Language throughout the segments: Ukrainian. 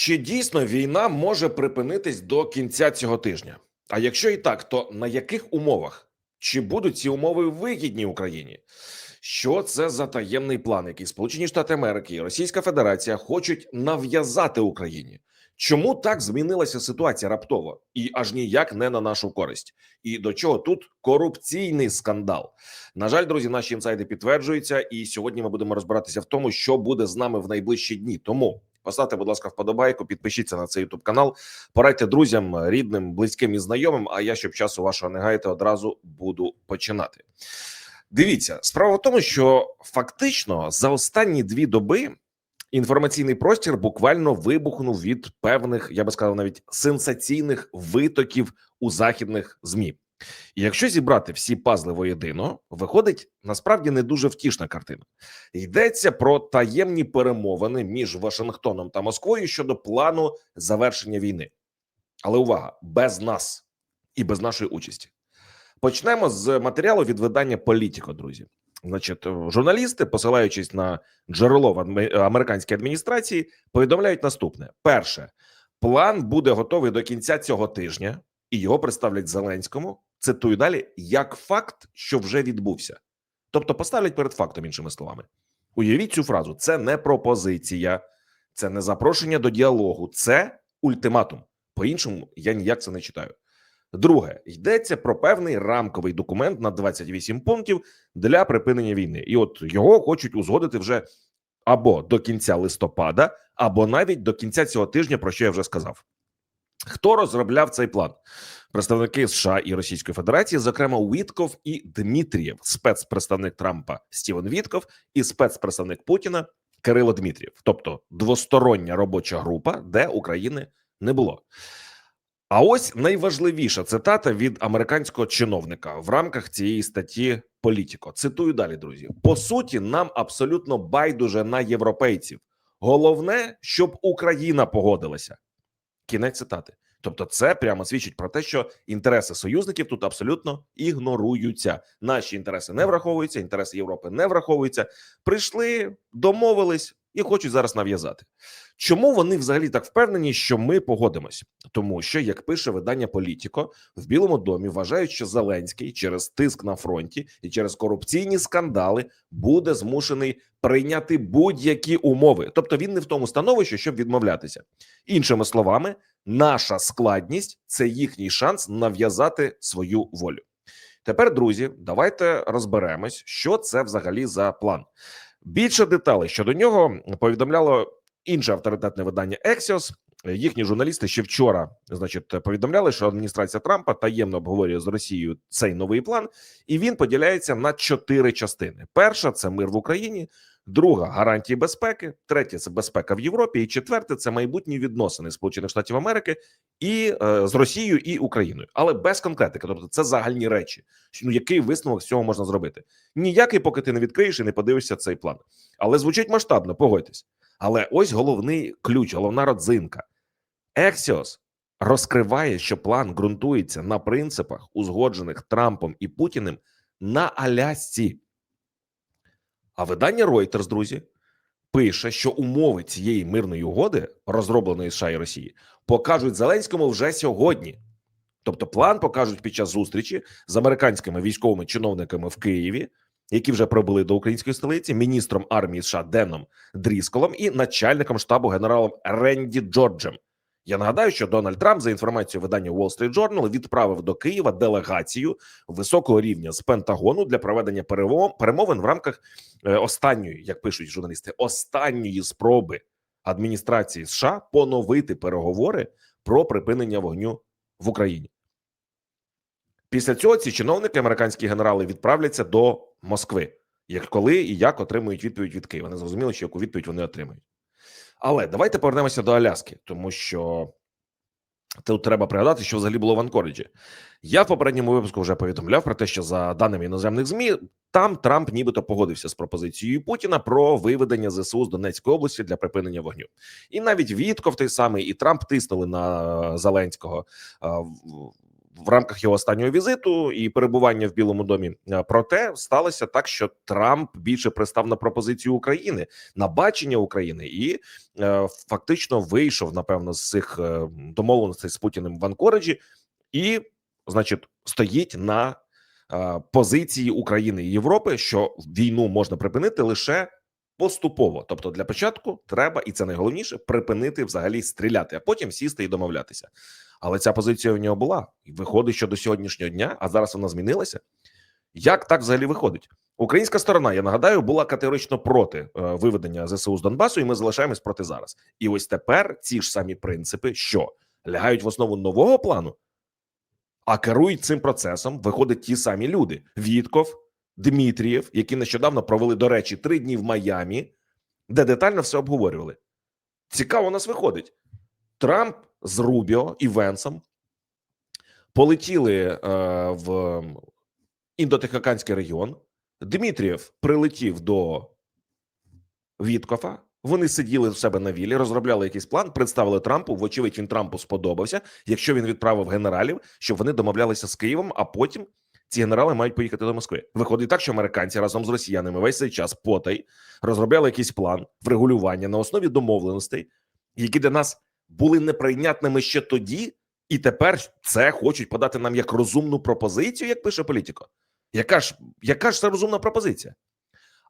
Чи дійсно війна може припинитись до кінця цього тижня? А якщо і так, то на яких умовах? Чи будуть ці умови вигідні Україні? Що це за таємний план, який Сполучені Штати Америки і Російська Федерація хочуть нав'язати Україні? Чому так змінилася ситуація раптово і аж ніяк не на нашу користь? І до чого тут корупційний скандал? На жаль, друзі, наші інсайди підтверджуються, і сьогодні ми будемо розбиратися в тому, що буде з нами в найближчі дні. Тому поставте, будь ласка, вподобайку, підпишіться на цей youtube канал, порадьте друзям, рідним, близьким і знайомим. А я, щоб часу вашого не гаяти, одразу буду починати. Дивіться, справа в тому, що фактично за останні дві доби інформаційний простір буквально вибухнув від певних, я би сказав, навіть сенсаційних витоків у західних змі. І якщо зібрати всі пазли воєдино, виходить насправді не дуже втішна картина. Йдеться про таємні перемовини між Вашингтоном та Москвою щодо плану завершення війни. Але увага, без нас і без нашої участі. Почнемо з матеріалу від видання Політіко, друзі. Значить, журналісти, посилаючись на джерело в американській адміністрації, повідомляють наступне: перше, план буде готовий до кінця цього тижня, і його представлять Зеленському. Цитую далі, як факт, що вже відбувся. Тобто поставлять перед фактом, іншими словами. Уявіть цю фразу: це не пропозиція, це не запрошення до діалогу, це ультиматум. По-іншому я ніяк це не читаю. Друге, йдеться про певний рамковий документ на 28 пунктів для припинення війни, і от його хочуть узгодити вже або до кінця листопада, або навіть до кінця цього тижня, про що я вже сказав. Хто розробляв цей план? Представники США і Російської Федерації, зокрема Вітков і Дмитрієв, спецпредставник Трампа Стівен Вітков і спецпредставник Путіна Кирило Дмитрієв, тобто двостороння робоча група, де України не було. А ось найважливіша цитата від американського чиновника в рамках цієї статті Політіко. Цитую далі, друзі. По суті, нам абсолютно байдуже на європейців. Головне, щоб Україна погодилася. Кінець цитати. Тобто, це прямо свідчить про те, що інтереси союзників тут абсолютно ігноруються. Наші інтереси не враховуються, інтереси Європи не враховуються. Прийшли, домовились і хочуть зараз нав'язати. Чому вони взагалі так впевнені, що ми погодимось? Тому що, як пише видання Політіко, в Білому домі вважають, що Зеленський через тиск на фронті і через корупційні скандали буде змушений прийняти будь-які умови. Тобто він не в тому становищі, щоб відмовлятися. Іншими словами, наша складність це їхній шанс нав'язати свою волю. Тепер, друзі, давайте розберемось, що це взагалі за план. Більше деталей щодо нього повідомляло інше авторитетне видання Axios. Їхні журналісти ще вчора, значить, повідомляли, що адміністрація Трампа таємно обговорює з Росією цей новий план, і він поділяється на чотири частини: перша це мир в Україні, друга гарантії безпеки, третя це безпека в Європі, і четверте це майбутні відносини Сполучених Штатів Америки і е, з Росією і Україною, але без конкретики. Тобто, це загальні речі. Ну який висновок з цього можна зробити? Ніякий, поки ти не відкриєш і не подивишся цей план. Але звучить масштабно, погодьтесь. Але ось головний ключ, головна родзинка. Ексіос розкриває, що план ґрунтується на принципах, узгоджених Трампом і Путіним на Алясці. А видання Reuters, друзі, пише, що умови цієї мирної угоди, розробленої США і Росії, покажуть Зеленському вже сьогодні. Тобто, план покажуть під час зустрічі з американськими військовими чиновниками в Києві, які вже прибули до української столиці, міністром армії США Деном Дрісколом і начальником штабу генералом Ренді Джорджем. Я нагадаю, що Дональд Трамп за інформацією видання Wall Street Journal відправив до Києва делегацію високого рівня з Пентагону для проведення перемовин в рамках е, останньої, як пишуть журналісти, останньої спроби адміністрації США поновити переговори про припинення вогню в Україні. Після цього ці чиновники, американські генерали, відправляться до Москви. Як коли і як отримують відповідь від Києва. Не зрозуміло, що яку відповідь вони отримають. Але давайте повернемося до Аляски, тому що тут треба пригадати, що взагалі було в Анкориджі. Я в попередньому випуску вже повідомляв про те, що за даними іноземних змі, там Трамп нібито погодився з пропозицією Путіна про виведення ЗСУ з Донецької області для припинення вогню. І навіть Вітков той самий і Трамп тиснули на Зеленського. В- рамках його останнього візиту і перебування в Білому домі. Е, Проте сталося так, що Трамп більше пристав на пропозицію України, на бачення України, і е, фактично вийшов напевно з цих е, домовленостей з Путіним в Анкориджі, і, значить, стоїть на е, позиції України і Європи, що війну можна припинити лише поступово. Тобто, для початку треба, і це найголовніше, припинити взагалі стріляти, а потім сісти і домовлятися. Але ця позиція в нього була і виходить, що до сьогоднішнього дня, а зараз вона змінилася. Як так взагалі виходить? Українська сторона, я нагадаю, була категорично проти е, виведення ЗСУ з Донбасу, і ми залишаємось проти зараз. І ось тепер ці ж самі принципи, що лягають в основу нового плану, а керують цим процесом, виходять ті самі люди: Вітков, Дмитрієв, які нещодавно провели, до речі, три дні в Майамі, де детально все обговорювали. Цікаво, у нас виходить. Трамп з Рубіо і Венсом полетіли е, в індотихоокеанський регіон. Дмитрієв прилетів до Віткофа. Вони сиділи в себе на вілі, розробляли якийсь план, представили Трампу. Вочевидь, він Трампу сподобався. Якщо він відправив генералів, щоб вони домовлялися з Києвом, а потім ці генерали мають поїхати до Москви. Виходить так, що американці разом з росіянами весь цей час потай розробляли якийсь план врегулювання на основі домовленостей, які для нас були неприйнятними ще тоді, і тепер це хочуть подати нам як розумну пропозицію, як пише політико. Яка ж яка ж це розумна пропозиція?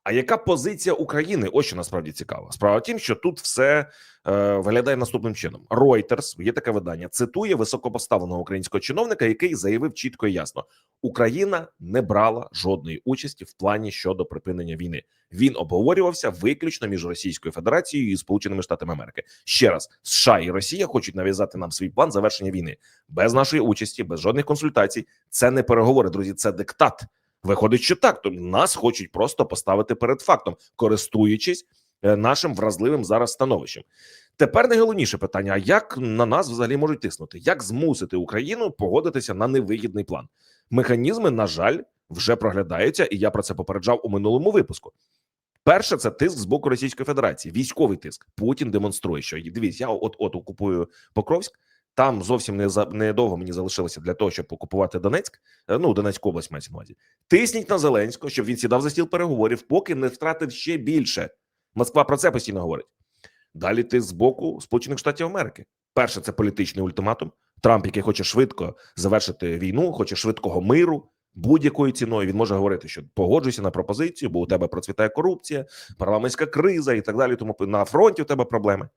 А яка позиція України? Ось що насправді цікаво. Справа в тім, що тут все е, виглядає наступним чином: Reuters, є таке видання, цитує високопоставленого українського чиновника, який заявив чітко і ясно: Україна не брала жодної участі в плані щодо припинення війни. Він обговорювався виключно між Російською Федерацією і Сполученими Штатами Америки. Ще раз США і Росія хочуть нав'язати нам свій план завершення війни без нашої участі, без жодних консультацій. Це не переговори, друзі. Це диктат. Виходить, що так, то нас хочуть просто поставити перед фактом, користуючись е, нашим вразливим зараз становищем. Тепер найголовніше питання: а як на нас взагалі можуть тиснути? Як змусити Україну погодитися на невигідний план? Механізми, на жаль, вже проглядаються, і я про це попереджав у минулому випуску. Перше, це тиск з боку Російської Федерації, військовий тиск. Путін демонструє, що дивіться, я от от окупую Покровськ. Там зовсім не за недовго мені залишилося для того, щоб окупувати Донецьк. е, Ну Донецьку область мається на увазі. Тисніть на Зеленського, щоб він сідав за стіл переговорів, поки не втратив ще більше. Москва про це постійно говорить. Далі тиск з боку Сполучених Штатів Америки. Перше, це політичний ультиматум. Трамп, який хоче швидко завершити війну, хоче швидкого миру будь-якою ціною. Він може говорити, що погоджуйся на пропозицію, бо у тебе процвітає корупція, парламентська криза і так далі. Тому на фронті у тебе проблеми.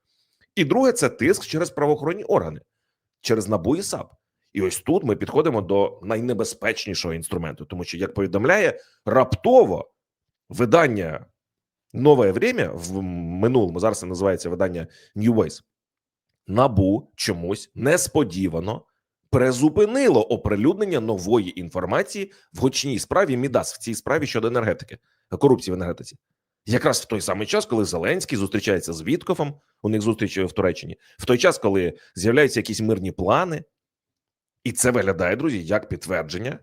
І друге, це тиск через правоохоронні органи, через НАБУ і САП. І ось тут ми підходимо до найнебезпечнішого інструменту, тому що, як повідомляє раптово видання Нове Время в минулому зараз це називається видання New Ways, Набу чомусь несподівано призупинило оприлюднення нової інформації в гучній справі Мідас в цій справі щодо енергетики, корупції в енергетиці. Якраз в той самий час, коли Зеленський зустрічається з Віткофом, у них зустріч в Туреччині, в той час, коли з'являються якісь мирні плани, і це виглядає, друзі, як підтвердження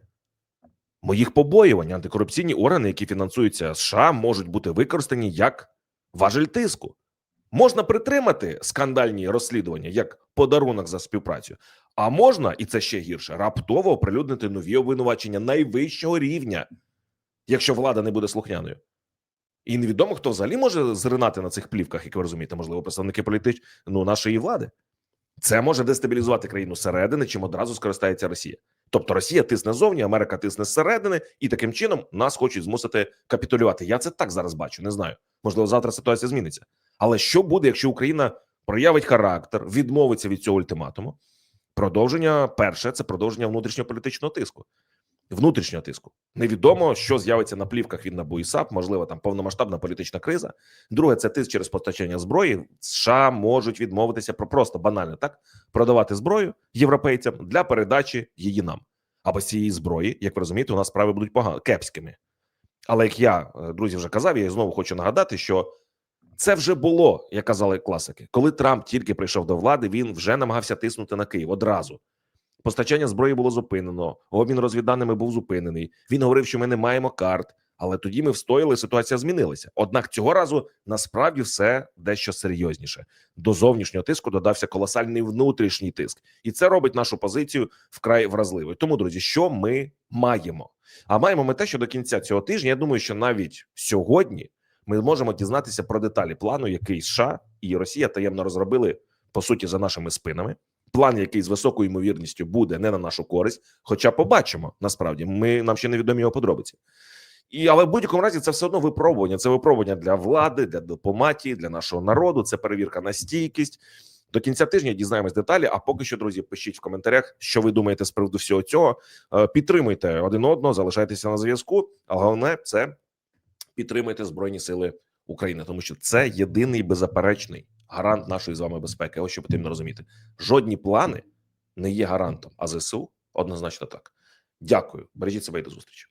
моїх побоювань. Антикорупційні органи, які фінансуються США, можуть бути використані як важель тиску. Можна притримати скандальні розслідування як подарунок за співпрацю, а можна, і це ще гірше, раптово оприлюднити нові обвинувачення найвищого рівня, якщо влада не буде слухняною. І невідомо, хто взагалі може зринати на цих плівках, як ви розумієте, можливо, представники політич... ну, нашої влади. Це може дестабілізувати країну зсередини, чим одразу скористається Росія. Тобто Росія тисне зовні, Америка тисне зсередини, і таким чином нас хочуть змусити капітулювати. Я це так зараз бачу. Не знаю. Можливо, завтра ситуація зміниться. Але що буде, якщо Україна проявить характер, відмовиться від цього ультиматуму? Продовження перше це продовження внутрішньополітичного тиску. Внутрішнього тиску невідомо, що з'явиться на плівках від НАБУ і САП, можливо, там повномасштабна політична криза. Друге, це тиск через постачання зброї. США можуть відмовитися про просто банально так продавати зброю європейцям для передачі її нам. А без цієї зброї, як ви розумієте, у нас справи будуть погано кепськими. Але як я е, друзі вже казав, я знову хочу нагадати, що це вже було, як казали класики. Коли Трамп тільки прийшов до влади, він вже намагався тиснути на Київ одразу. Постачання зброї було зупинено, обмін розвідданими був зупинений. Він говорив, що ми не маємо карт, Але тоді ми встояли, ситуація змінилася. Однак цього разу насправді все дещо серйозніше. До зовнішнього тиску додався колосальний внутрішній тиск, і це робить нашу позицію вкрай вразливою. Тому, друзі, що ми маємо? А маємо ми те, що до кінця цього тижня, я думаю, що навіть сьогодні ми можемо дізнатися про деталі плану, який США і Росія таємно розробили по суті за нашими спинами. План, який з високою ймовірністю буде не на нашу користь, хоча побачимо насправді, ми нам ще не відомі його подробиці. І але в будь-якому разі це все одно випробування. Це випробування для влади, для дипломатії, для нашого народу. Це перевірка на стійкість. До кінця тижня дізнаємось деталі. А поки що, друзі, пишіть в коментарях, що ви думаєте з приводу всього цього. Е, Підтримуйте один одного, залишайтеся на зв'язку. А головне це підтримуйте збройні сили України, тому що це єдиний беззаперечний гарант нашої з вами безпеки. Ось що потрібно розуміти. Жодні плани не є гарантом, а ЗСУ однозначно так. Дякую, бережіть себе і до зустрічі.